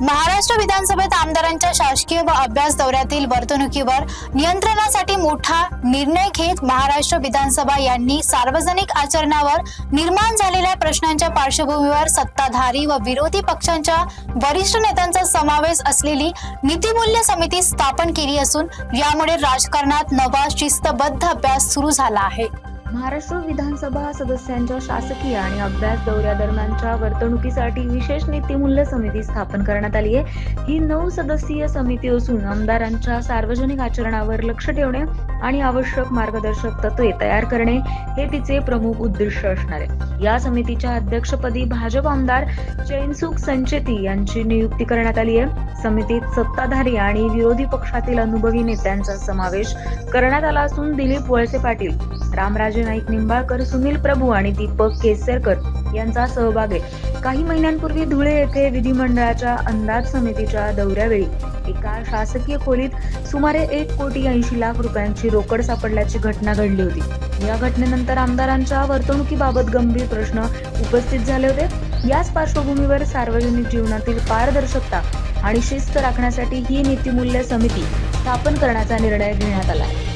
महाराष्ट्र विधानसभेत आमदारांच्या शासकीय व अभ्यास दौऱ्यातील वर्तणुकीवर नियंत्रणासाठी मोठा निर्णय घेत महाराष्ट्र विधानसभा यांनी सार्वजनिक आचरणावर निर्माण झालेल्या प्रश्नांच्या पार्श्वभूमीवर सत्ताधारी व विरोधी पक्षांच्या वरिष्ठ नेत्यांचा समावेश असलेली नीतिमूल्य समिती स्थापन केली असून यामुळे राजकारणात नवा शिस्तबद्ध अभ्यास सुरू झाला आहे. महाराष्ट्र विधानसभा सदस्यांच्या शासकीय आणि अभ्यास दौऱ्यादरम्यानच्या वर्तणुकीसाठी विशेष नीतिमूल्य समिती स्थापन करण्यात आली आहे. ही नऊ सदस्यीय समिती असून आमदारांच्या सार्वजनिक आचरणावर लक्ष ठेवणे आणि आवश्यक मार्गदर्शक तत्वे तयार करणे हे तिचे प्रमुख उद्दिष्ट असणार आहे. या समितीच्या अध्यक्षपदी भाजप आमदार चैनसुख संचेती यांची नियुक्ती करण्यात आली आहे. समितीत सत्ताधारी आणि विरोधी पक्षातील अनुभवी नेत्यांचा समावेश करण्यात आला असून दिलीप वळसे पाटील रामराजे नाईक निंबाळकर सुनील प्रभू आणि दीपक केसरकर यांचा सहभाग आहे. काही महिन्यांपूर्वी धुळे येथे विधिमंडळाच्या अंदाज समितीच्या दौऱ्यावेळी एका शासकीय खोलीत सुमारे एक कोटी ऐंशी लाख रुपयांची रोकड सापडल्याची घटना घडली होती. या घटनेनंतर आमदारांच्या वर्तणुकीबाबत गंभीर प्रश्न उपस्थित झाले होते. याच पार्श्वभूमीवर सार्वजनिक जीवनातील पारदर्शकता आणि शिस्त राखण्यासाठी ही नीतिमूल्य समिती स्थापन करण्याचा निर्णय घेण्यात आला आहे.